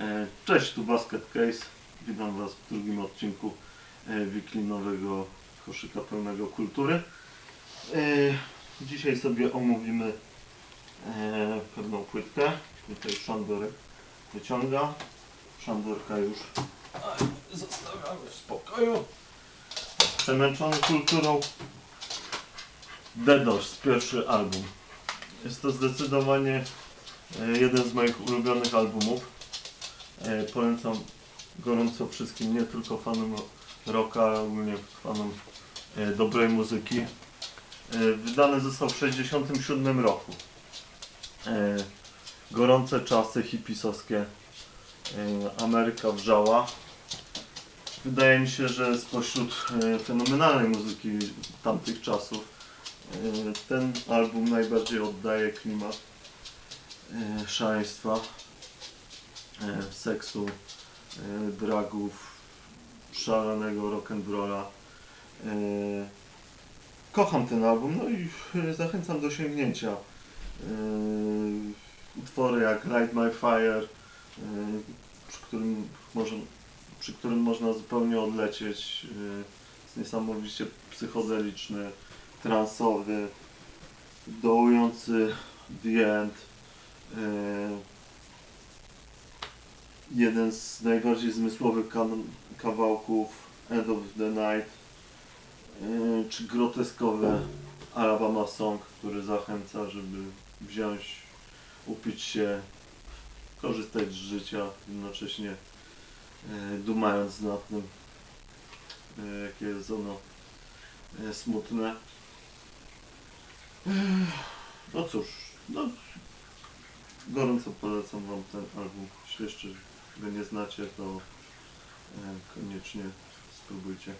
E, Cześć, tu Basket Case. Witam Was w drugim odcinku e, wiklinowego koszyka pełnego kultury. E, Dzisiaj sobie omówimy pewną płytkę. Tutaj Szandor wyciąga. Szandorka już zostawiamy w spokoju. Przemęczony kulturą. The Doors, pierwszy album. Jest to zdecydowanie jeden z moich ulubionych albumów. E, Polecam gorąco wszystkim, nie tylko fanom rocka, ale ogólnie fanom e, dobrej muzyki. E, Wydany został w 1967 roku. Gorące czasy hipisowskie. Ameryka wrzała. Wydaje mi się, że spośród fenomenalnej muzyki tamtych czasów ten album najbardziej oddaje klimat szaleństwa, seksu, e, dragów, szalonego rock'n'rolla. E, Kocham ten album, no i e, zachęcam do sięgnięcia. E, Utwory jak Light My Fire, e, przy którym, może, przy którym można zupełnie odlecieć. e, Jest niesamowicie psychodeliczny, transowy, dołujący The End. Jeden z najbardziej zmysłowych kawałków End of the Night, e, czy groteskowy Alabama Song, który zachęca, żeby wziąć, upić się, korzystać z życia, jednocześnie e, dumając nad tym, e, jakie jest ono smutne. No cóż, no, gorąco polecam Wam ten album. Jeśli go nie znacie, to e, koniecznie spróbujcie.